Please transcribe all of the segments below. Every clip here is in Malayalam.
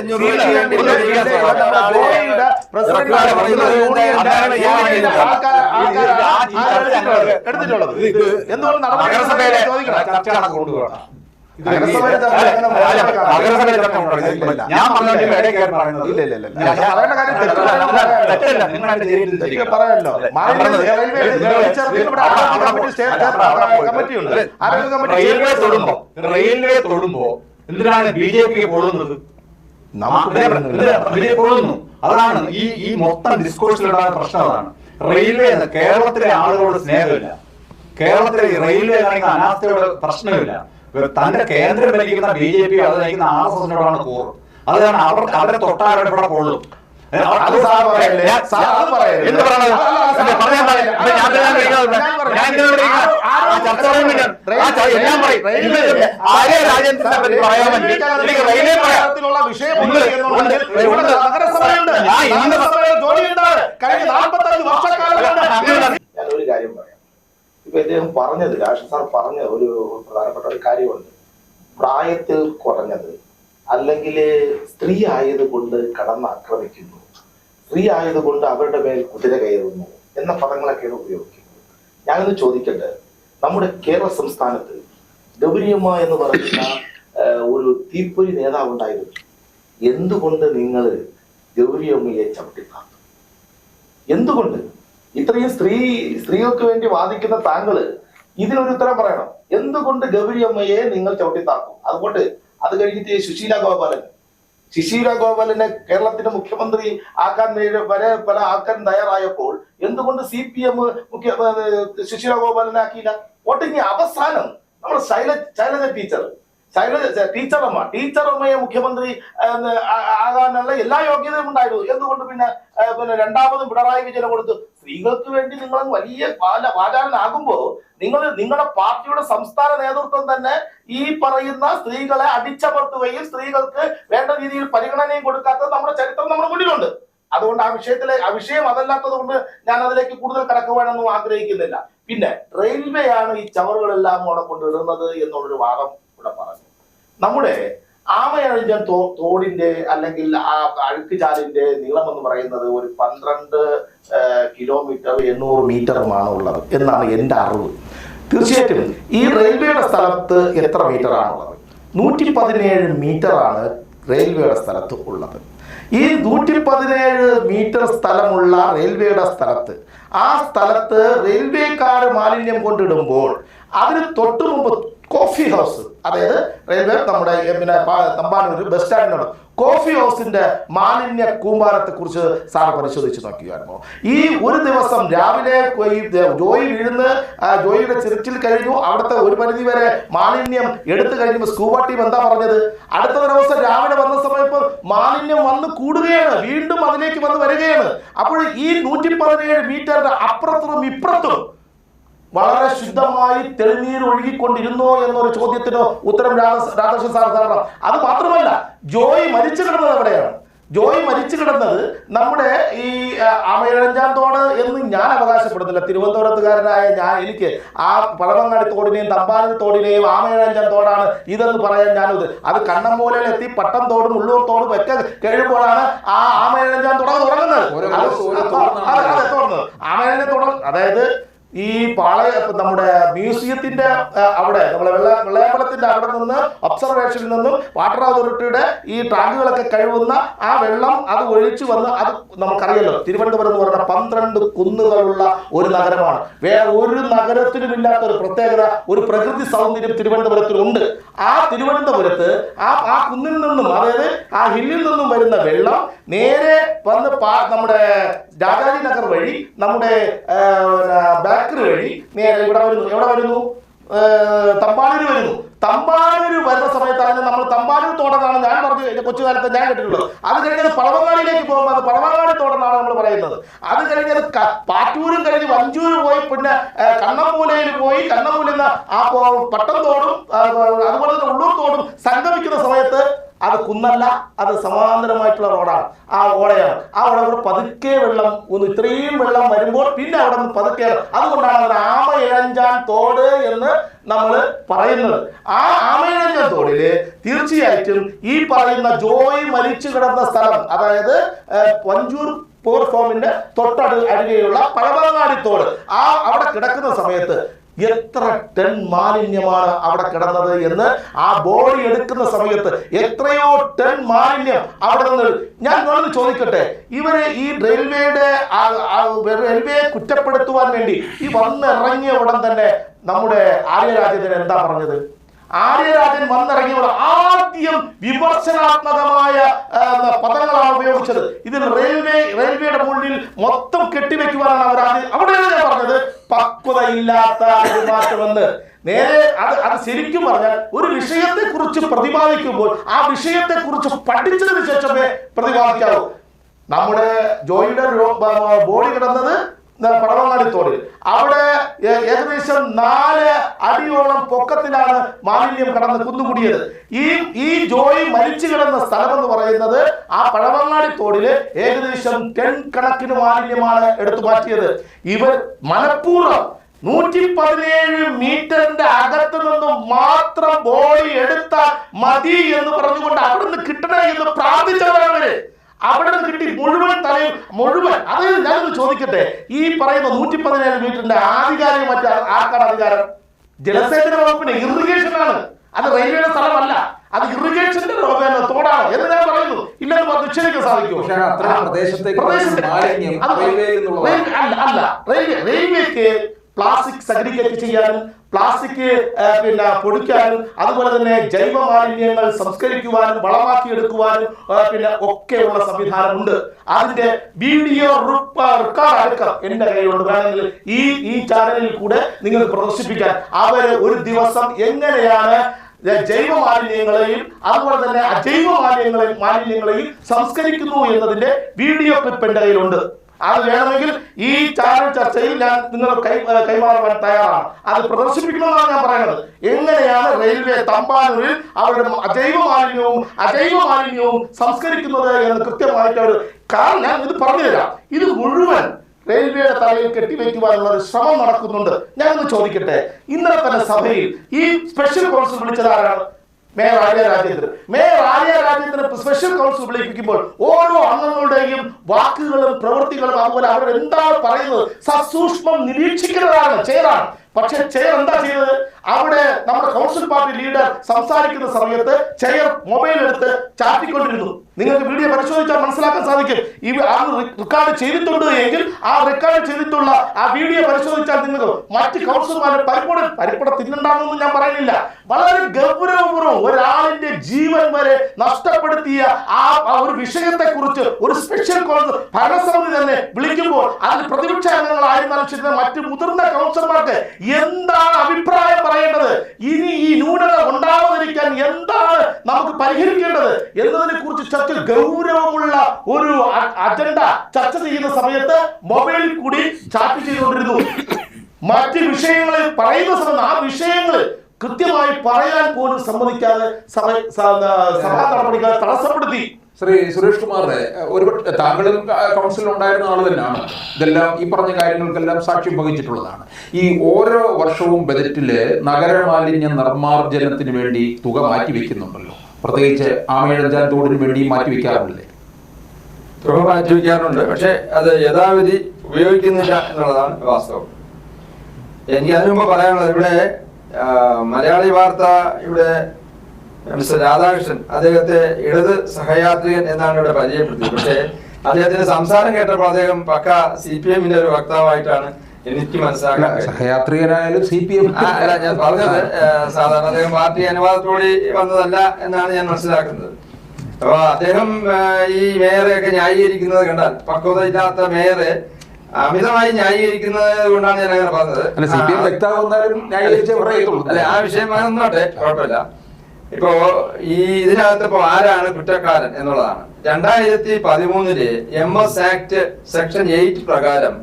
അഞ്ഞൂറ് എടുത്തിട്ടുള്ളത്. എന്തുകൊണ്ട് നഗരസഭയിലെ ചർച്ച. പറയാമല്ലോ റെയിൽവേ തൊടുമ്പോ റെയിൽവേ തൊടുമ്പോ എന്തിനാണ് ബി ജെ പിക്ക് പൊള്ളുന്നത് പൊള്ളുന്നു അതാണ് ഈ ഈ മൊത്തം ഡിസ്കോഴ്സിലുണ്ടായ പ്രശ്നം അതാണ്. റെയിൽവേ കേരളത്തിലെ ആളുകളോട് സ്നേഹമില്ല. കേരളത്തിലെ റെയിൽവേ കാണിക്കുന്ന അനാസ്ഥയുടെ പ്രശ്നമില്ല. തന്റെ കേന്ദ്രം ഭരിക്കുന്ന ബി ജെ പി അത് നയിക്കുന്ന ആർ എസ് എസിനോടാണ് കൂറ്. അതാണ് അവർ അവരെ തൊട്ടാരുടെ ഇവിടെ കൊള്ളും അത് സാർ പറയല്ലേ? എന്ത് പറയണത്? ഞാൻ എല്ലാം പറയും. ആര്യ രാജേന്ദ്രനെ പറ്റി പറയാമെങ്കിൽ എനിക്ക് പറയാം. കാര്യം പറയാം. ഇപ്പൊ ഇദ്ദേഹം പറഞ്ഞത് രാഷ്ട്ര സാർ പറഞ്ഞ ഒരു പ്രധാനപ്പെട്ട ഒരു കാര്യമുണ്ട്. പ്രായത്തിൽ കുറഞ്ഞത് അല്ലെങ്കിൽ സ്ത്രീ ആയതുകൊണ്ട് കടന്നാക്രമിക്കുന്നു സ്ത്രീ ആയതുകൊണ്ട് അവരുടെ മേൽ കുതിര കയറുന്നു എന്ന പദങ്ങളൊക്കെയാണ് ഉപയോഗിക്കുന്നത്. ഞാനൊന്ന് ചോദിക്കട്ടെ? നമ്മുടെ കേരള സംസ്ഥാനത്ത് ഗൗരിയമ്മ എന്ന് പറയുന്ന ഒരു തീപ്പൊരി നേതാവ് ഉണ്ടായിരുന്നു. എന്തുകൊണ്ട് നിങ്ങൾ ഗൗരിയമ്മയെ ചവിട്ടിത്താത്തു എന്തുകൊണ്ട്? ഇത്രയും സ്ത്രീ സ്ത്രീകൾക്ക് വേണ്ടി വാദിക്കുന്ന താങ്കൾ ഇതിനൊരു ഉത്തരം പറയണം. എന്തുകൊണ്ട് ഗൗരിയമ്മയെ നിങ്ങൾ നിങ്ങൾ ചവിട്ടിത്താക്കും അതുകൊണ്ട് അത് കഴിഞ്ഞിട്ട് സുശീല ഗോപാലൻ സുശീല ഗോപാലിനെ കേരളത്തിന്റെ മുഖ്യമന്ത്രി ആക്കാൻ വരെ- പല ആക്കാൻ തയ്യാറായപ്പോൾ എന്തുകൊണ്ട് സി പി എം മുഖ്യ ശിശീര ഗോപാലനെ ആക്കിയില്ല? വോട്ടിങ് അവസാനം നമ്മുടെ ശൈല ശൈലജ ടീച്ചർ ശൈലജ ടീച്ചറമ്മ ടീച്ചറമ്മയെ മുഖ്യമന്ത്രി ആകാനുള്ള എല്ലാ യോഗ്യതയും ഉണ്ടായിരുന്നു. എന്തുകൊണ്ട് പിന്നെ പിന്നെ രണ്ടാമതും പിണറായി വിജയനെ കൊടുത്തു സ്ത്രീകൾക്ക് വേണ്ടി നിങ്ങൾ വലിയ വാല- വാചാലനാകുമ്പോ നിങ്ങൾ നിങ്ങളുടെ പാർട്ടിയുടെ സംസ്ഥാന നേതൃത്വം തന്നെ ഈ പറയുന്ന സ്ത്രീകളെ അടിച്ചമർത്തുകയും സ്ത്രീകൾക്ക് വേണ്ട രീതിയിൽ പരിഗണനയും കൊടുക്കാത്തത് നമ്മുടെ ചരിത്രം നമ്മുടെ മുന്നിലുണ്ട്. അതുകൊണ്ട് ആ വിഷയത്തിലെ ആ വിഷയം അതല്ലാത്തത് കൊണ്ട് ഞാൻ അതിലേക്ക് കൂടുതൽ കടക്കുവാനൊന്നും ആഗ്രഹിക്കുന്നില്ല. പിന്നെ റെയിൽവേ ആണ് ഈ ചവറുകളെല്ലാം അവിടെ കൊണ്ടിടുന്നത് എന്നുള്ളൊരു വാദം ഇവിടെ പറഞ്ഞു. നമ്മുടെ ആമയഴിഞ്ഞ തോ തോടിന്റെ അല്ലെങ്കിൽ ആ അഴുക്കുചാലിന്റെ നീളം എന്ന് പറയുന്നത് ഒരു പന്ത്രണ്ട് കിലോമീറ്റർ എണ്ണൂറ് മീറ്ററുമാണ് ഉള്ളത് എന്നാണ് എന്റെ അറിവ്. തീർച്ചയായിട്ടും ഈ റെയിൽവേയുടെ സ്ഥലത്ത് എത്ര മീറ്റർ ആണുള്ളത് നൂറ്റി പതിനേഴ് മീറ്റർ ആണ് റെയിൽവേയുടെ സ്ഥലത്ത് ഉള്ളത്. ഈ നൂറ്റി പതിനേഴ് മീറ്റർ സ്ഥലമുള്ള റെയിൽവേയുടെ സ്ഥലത്ത് ആ സ്ഥലത്ത് റെയിൽവേക്കാർ മാലിന്യം കൊണ്ടിടുമ്പോൾ അതിന് തൊട്ടു മുമ്പ് കോഫി ഹൗസ് അതായത് റെയിൽവേ നമ്മുടെ പിന്നെ തമ്പാനൂർ ബസ് സ്റ്റാൻഡിനോട് കോഫി ഹൗസിന്റെ മാലിന്യ കൂമ്പാരത്തെ കുറിച്ച് സാർ പരിശോധിച്ച് നോക്കിയായിരുന്നു. ഈ ഒരു ദിവസം രാവിലെ ജോയി വീഴുന്ന ജോയിയുടെ ചിരച്ചിൽ കഴിഞ്ഞു. അവിടുത്തെ ഒരു പരിധി വരെ മാലിന്യം എടുത്തു കഴിഞ്ഞപ്പോൾ സ്കൂബ ടീം എന്താ പറഞ്ഞത്? അടുത്ത ദിവസം രാവിലെ വന്ന സമയത്ത് മാലിന്യം വന്ന് കൂടുകയാണ്. വീണ്ടും അതിലേക്ക് വന്ന് വരികയാണ്. അപ്പോൾ ഈ നൂറ്റി പതിനേഴ് മീറ്ററിന്റെ അപ്പുറത്തും ഇപ്പുറത്തും വളരെ ശുദ്ധമായി തെളിനീർ ഒഴുകിക്കൊണ്ടിരുന്നോ എന്നൊരു ചോദ്യത്തിന് ഉത്തരം രാധ- രാധാകൃഷ്ണൻ സാർ തരണം അത് മാത്രമല്ല ജോയി മരിച്ചു കിടന്നത് എവിടെയാണ്? ജോയി മരിച്ചു കിടന്നത് നമ്മുടെ ഈ ആമയിഴഞ്ചാം തോട് എന്ന് ഞാൻ അവകാശപ്പെടുന്നില്ല. തിരുവനന്തപുരത്തുകാരനായ ഞാൻ എനിക്ക് ആ പഴവങ്ങാടി തോടിനെയും തമ്പാനി തോടിനെയും ആമയിഴഞ്ചാം തോടാണ് ഇതെന്ന് പറയാൻ ഞാനത്. അത് കണ്ണമ്മൂലയിൽ എത്തി പട്ടം തോടും ഉള്ളൂർ തോടും ഒക്കെ കഴിയുമ്പോഴാണ് ആ ആമയിഴഞ്ചാം തുടങ്ങ് തുടങ്ങുന്നത്. തുടങ്ങുന്നത് അതായത് ഈ പാളയ നമ്മുടെ മ്യൂസിയത്തിന്റെ അവിടെ നമ്മളെ വെള്ള വെള്ളയമ്പലത്തിന്റെ അവിടെ നിന്ന് ഒബ്സർവേഷനിൽ നിന്നും വാട്ടർ അതോറിറ്റിയുടെ ഈ ടാങ്കുകളൊക്കെ കഴുകുന്ന ആ വെള്ളം അത് ഒഴിച്ചു വന്ന് അത് നമുക്കറിയാലോ. തിരുവനന്തപുരം എന്ന് പറഞ്ഞ പന്ത്രണ്ട് കുന്നുകളുള്ള ഒരു നഗരമാണ്. വേറെ ഒരു നഗരത്തിലും ഇല്ലാത്ത ഒരു പ്രത്യേകത ഒരു പ്രകൃതി സൗന്ദര്യം തിരുവനന്തപുരത്തിലുണ്ട്. ആ തിരുവനന്തപുരത്ത് ആ ആ കുന്നിൽ നിന്നും അതായത് ആ ഹില്ലിൽ നിന്നും വരുന്ന വെള്ളം നേരെ വന്ന് നമ്മുടെ രാജാജി നഗർ വഴി നമ്മുടെ ബാക്കറി വഴി നേരെ ഇവിടെ വരുന്നു. എവിടെ വരുന്നു? തമ്പാനൂര് വരുന്നു. തമ്പാനൂര് വരുന്ന സമയത്താണ് നമ്മൾ തമ്പാനൂർ തോടെന്നാണ് ഞാൻ പറഞ്ഞു എന്റെ കൊച്ചുകാലത്ത് ഞാൻ കേട്ടിട്ടുള്ളത്. അത് കഴിഞ്ഞത് പഴവങ്ങാടിയിലേക്ക് പോകുമ്പോൾ അത് പഴവങ്ങാടി തോടെന്നാണ് നമ്മൾ പറയുന്നത്. അത് കഴിഞ്ഞത് പാറ്റൂരും കഴിഞ്ഞ് വഞ്ചൂര് പോയി പിന്നെ കണ്ണമൂലയിൽ പോയി കണ്ണമൂലെന്ന ആ പട്ടം തോടും അതുപോലെ തന്നെ ഉള്ളൂർ തോടും സംഗമിക്കുന്ന സമയത്ത് അത് കുന്നല്ല അത് സമാന്തരമായിട്ടുള്ള റോഡാണ്. ആ ഓടയാണ്. ആ ഓട കൂടെ പതുക്കെ വെള്ളം ഒന്ന് ഇത്രയും വെള്ളം വരുമ്പോൾ പിന്നെ അവിടെ നിന്ന് പതുക്കെ അതുകൊണ്ടാണ് അവർ ആമയിഴഞ്ചാൻ തോട് എന്ന് നമ്മൾ പറയുന്നത്. ആ ആമയിഴഞ്ചാൻ തോടിൽ തീർച്ചയായിട്ടും ഈ പറയുന്ന ജോയി മരിച്ചു കിടന്ന സ്ഥലം അതായത് വഞ്ചൂർ പഞ്ചൂർ പോർ ഫോമിന്റെ തൊട്ടടു അരികെയുള്ള പഴവങ്ങാടി തോട് ആ അവിടെ കിടക്കുന്ന സമയത്ത് എത്ര ടൺ മാലിന്യമാണ് അവിടെ കിടന്നത് എന്ന് ആ ബോഡി എടുക്കുന്ന സമയത്ത് എത്രയോ ടൺ മാലിന്യം അവിടെ നിന്ന് ഞാൻ നിങ്ങൾ ചോദിക്കട്ടെ ഇവർ ഈ റെയിൽവേയുടെ റെയിൽവേയെ കുറ്റപ്പെടുത്തുവാൻ വേണ്ടി ഈ വന്നിറങ്ങിയ ഉടൻ തന്നെ നമ്മുടെ ആര്യരാജ്യത്തിന് എന്താ പറഞ്ഞത്? ആര്യരാജൻ വന്നിറങ്ങിയവർ ആദ്യം വിമർശനാത്മകമായ പദങ്ങളാണ് ഉപയോഗിച്ചത്. ഇതിൽ റെയിൽവേ റെയിൽവേയുടെ മുന്നിൽ മൊത്തം കെട്ടിവെക്കുവാനാണ് അവർ ആദ്യം അവിടെയാണ് ഞാൻ പറഞ്ഞത്. പക്വതയില്ലാത്ത പെരുമാറ്റമെന്ന്. നേരെ അത് അത് ശരിക്കും പറഞ്ഞാൽ ഒരു വിഷയത്തെ കുറിച്ച് പ്രതിപാദിക്കുമ്പോൾ ആ വിഷയത്തെ കുറിച്ച് പഠിച്ചതിന് ശേഷമേ പ്രതിപാദിക്കാവൂ. നമ്മുടെ ജോയിയുടെ ബോഡി കിടന്നത്. പടവങ്ങാടി തോടിൽ അവിടെ ഏകദേശം നാല് അടിയോളം പൊക്കത്തിലാണ് മാലിന്യം കടന്ന് കുന്നുകൂടിയത്. ഈ ഈ ജോയി മരിച്ചു കിടന്ന സ്ഥലം എന്ന് പറയുന്നത് ആ പഴവങ്ങാടി തോടിൽ ഏകദേശം ടെൻ കണക്കിന് മാലിന്യമാണ് എടുത്തു മാറ്റിയത്. ഇവർ മനഃപൂർവം നൂറ്റി പതിനേഴ് മീറ്ററിന്റെ അകത്ത് നിന്ന് മാത്രം ബോഡി എടുത്താൽ മതി എന്ന് പറഞ്ഞുകൊണ്ട് അവിടുന്ന് കിട്ടണേ എന്ന് പ്രാർത്ഥിച്ചവരാണ് അവിടെ നിന്ന് കിട്ടി മുഴുവൻ തലയും മുഴുവൻ. അത് ഞാനൊന്ന് ചോദിക്കട്ടെ? ഈ പറയുന്ന നൂറ്റി പതിനേഴ് മീറ്ററിന്റെ ആധികാരിക മറ്റേ ആർക്കാണ് അധികാരം? ജലസേചന വകുപ്പിന് ഇറിഗേഷൻ ആണ് അത് റെയിൽവേയുടെ സ്ഥലമല്ല. അത് ഇറിഗേഷന്റെ തോടാണ് എന്ന് ഞാൻ പറയുന്നു. ഇല്ലെന്ന് സാധിക്കും മാലിന്യം റെയിൽവേയിൽ അല്ല അല്ല. റെയിൽവേ റെയിൽവേക്ക് പ്ലാസ്റ്റിക് സഗ്രിഗേറ്റ് ചെയ്യാനും പ്ലാസ്റ്റിക് പിന്നെ പൊടിക്കാനും അതുപോലെ തന്നെ ജൈവ മാലിന്യങ്ങൾ സംസ്കരിക്കുവാനും വളമാക്കി എടുക്കുവാനും ആ, പിന്നെ ഒക്കെയുള്ള സംവിധാനമുണ്ട്. അതിന്റെ വീഡിയോ റെക്കോർഡ് എടുക്കാം എന്റെ കയ്യിലുണ്ട് വേണമെങ്കിൽ ഈ ഈ ചാനലിൽ കൂടെ നിങ്ങൾ പ്രദർശിപ്പിക്കാൻ. അവർ ഒരു ദിവസം എങ്ങനെയാണ് ജൈവ മാലിന്യങ്ങളെയും അതുപോലെ തന്നെ അജൈവ മാലിന്യങ്ങളെയും മാലിന്യങ്ങളെയും സംസ്കരിക്കുന്നു എന്നതിന്റെ വീഡിയോ ക്ലിപ്പ് എന്റെ കയ്യിലുണ്ട് അത് വേണമെങ്കിൽ ഈ ചാനൽ ചർച്ചയിൽ ഞാൻ നിങ്ങൾ കൈ കൈമാറാൻ തയ്യാറാണ്. അത് പ്രദർശിപ്പിക്കണമെന്നാണ് ഞാൻ പറയുന്നത്. എങ്ങനെയാണ് റെയിൽവേ തമ്പാനൂരിൽ അവരുടെ അജൈവ മാലിന്യവും അജൈവ മാലിന്യവും സംസ്കരിക്കുന്നത് എന്ന് കൃത്യമായിട്ട് അവർ കാരണം ഞാൻ ഇത് പറഞ്ഞുതരാം. ഇത് മുഴുവൻ റെയിൽവേയുടെ തലയിൽ കെട്ടിവെക്കുവാനുള്ള ഒരു ശ്രമം നടക്കുന്നുണ്ട്. ഞാനൊന്ന് ചോദിക്കട്ടെ? ഇന്നലെ തന്നെ സഭയിൽ ഈ സ്പെഷ്യൽ കോൺസിൽ വിളിച്ചത് ആരാണ്? Mayor Arya Rajendran mayor Arya Rajendran special council വിളിപ്പിക്കുമ്പോൾ ഓരോ അംഗങ്ങളുടെയും വാക്കുകളും പ്രവൃത്തികളും അതുപോലെ അവർ എന്താണ് പറയുന്നത്? സസൂക്ഷ്മം നിരീക്ഷിക്കുന്നതാണ് ചെയറാണ് പക്ഷെ ചെയർ എന്താ ചെയ്തത്? അവിടെ നമ്മുടെ കൗൺസിൽ പാർട്ടി ലീഡർ സംസാരിക്കുന്ന സമയത്ത് ചെയർ മൊബൈൽ എടുത്ത് ചാറ്റിക്കൊണ്ടിരുന്നു. നിങ്ങൾക്ക് വീഡിയോ പരിശോധിച്ചാൽ മനസ്സിലാക്കാൻ സാധിക്കും. ഈ അത് റെക്കോർഡ് ചെയ്തിട്ടുണ്ട് എങ്കിൽ ആ റെക്കോർഡ് ചെയ്തിട്ടുള്ള ആ വീഡിയോ പരിശോധിച്ചാൽ നിങ്ങൾക്ക് മറ്റ് കൗൺസിലർമാരെ പരിപ്പട പരിപ്പട തിന്നുണ്ടാകുമെന്ന് ഞാൻ പറയുന്നില്ല. വളരെ ഗൗരവപൂർവം ഒരാളിന്റെ ജീവൻ വരെ നഷ്ടപ്പെടുത്തിയ ആ ആ ഒരു വിഷയത്തെ കുറിച്ച് ഒരു സ്പെഷ്യൽ കോൺസ് ഭരണസമിതി തന്നെ വിളിക്കുമ്പോൾ അതിൽ പ്രതിപക്ഷ അംഗങ്ങളായിരുന്നാലും ശരി മറ്റ് മുതിർന്ന കൗൺസിലർമാർക്ക് എന്താണ് അഭിപ്രായം പറയേണ്ടത്? ഇനി ഈ ന്യൂനത ഉണ്ടാവാതിരിക്കാൻ എന്താണ് നമുക്ക് പരിഹരിക്കേണ്ടത്? എന്നതിനെ കുറിച്ച് ചർച്ച ഗൗരവമുള്ള ഒരു അജണ്ട ചർച്ച ചെയ്യുന്ന സമയത്ത് മൊബൈലിൽ കൂടി ചാറ്റ് ചെയ്തുകൊണ്ടിരുന്നു. മറ്റ് വിഷയങ്ങളിൽ പറയുന്ന സമയത്ത് ആ വിഷയങ്ങൾ കൃത്യമായി പറയാൻ പോലും സമ്മതിക്കാതെ സഭ സഭാ നടപടികളെ തടസ്സപ്പെടുത്തി. ശ്രീ സുരേഷ് കുമാറിനെ ഒരു താങ്കളും കൗൺസിലിൽ ഉണ്ടായിരുന്ന ആൾ തന്നെയാണ്. ഇതെല്ലാം ഈ പറഞ്ഞ കാര്യങ്ങൾക്കെല്ലാം സാക്ഷ്യം വഹിച്ചിട്ടുള്ളതാണ്. ഈ ഓരോ വർഷവും ബജറ്റിൽ നഗരമാലിന്യ നിർമ്മാർജനത്തിന് വേണ്ടി തുക മാറ്റി വെക്കുന്നുണ്ടല്ലോ പ്രത്യേകിച്ച് ആമേഴഞ്ചാൻ തോടിന് വേണ്ടി മാറ്റി വെക്കാറില്ലേ തുക മാറ്റി വെക്കാറുണ്ട് പക്ഷെ അത് യഥാവിധി ഉപയോഗിക്കുന്നില്ല എന്നുള്ളതാണ് വാസ്തവം. എനിക്ക് അതിനുമ്പോ പറയാനുള്ളത് ഇവിടെ മലയാളി വാർത്ത ഇവിടെ മിസ്റ്റർ രാധാകൃഷ്ണൻ അദ്ദേഹത്തെ ഇടത് സഹയാത്രികൻ എന്നാണ് ഇവിടെ പരിചയപ്പെടുത്തിയത്. പക്ഷേ അദ്ദേഹത്തിന്റെ സംസാരം കേട്ടപ്പോൾ അദ്ദേഹം പക്ക സി പി എമ്മിന്റെ ഒരു വക്താവായിട്ടാണ് എനിക്ക് മനസ്സിലാക്കാൻ കഴിഞ്ഞത്. സഹയാത്രികനായാലും സി പി എം അല്ല ഞാൻ പറഞ്ഞത് സാധാരണ അദ്ദേഹം പാർട്ടി അനുവാദത്തോടെ വന്നതല്ല എന്നാണ് ഞാൻ മനസ്സിലാക്കുന്നത്. അപ്പൊ അദ്ദേഹം ഈ മേയറെയൊക്കെ ന്യായീകരിക്കുന്നത് കണ്ടാൽ പക്വത ഇല്ലാത്ത മേയറെ അമിതമായി ന്യായീകരിക്കുന്നത് കൊണ്ടാണ് ഞാൻ അങ്ങനെ പറഞ്ഞത്. അല്ല ആ, വിഷയം നിന്നോട്ടെ കുഴപ്പമില്ല. ഇപ്പോ ഈ ഇതിനകത്ത് ഇപ്പോ ആരാണ് കുറ്റക്കാരൻ എന്നുള്ളതാണ്. രണ്ടായിരത്തി പതിമൂന്നിൽ M S act section eight പ്രകാരം